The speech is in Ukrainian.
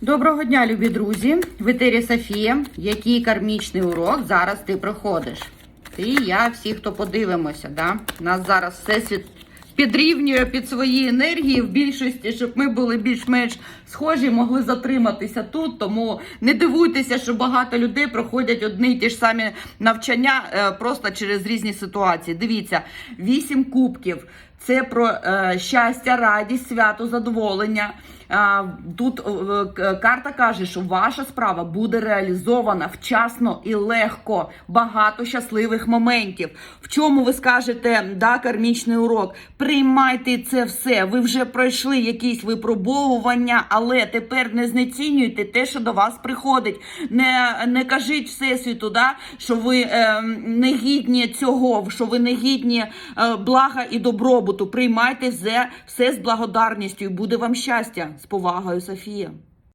Доброго дня, любі друзі! В етері Софія. Який кармічний урок зараз ти проходиш? Ти, я, всі, хто подивимося, да? Нас зараз всесвіт підрівнює під свої енергії в більшості, щоб ми були більш-менш схожі, могли затриматися тут. Тому не дивуйтеся, що багато людей проходять одні й ті ж самі навчання е, просто через різні ситуації. Дивіться, вісім кубків. Це про е, щастя, радість, свято, задоволення. Тут е, карта каже, що ваша справа буде реалізована вчасно і легко. Багато щасливих моментів. В чому ви скажете, да, кармічний урок? Приймайте це все. Ви вже пройшли якісь випробовування, але тепер не знецінюйте те, що до вас приходить. Не, не кажіть всесвіту, да, що ви е, не гідні цього, що ви не гідні е, блага і добробуту. Приймайте все з благодарністю, і буде вам щастя. З повагою, Софія.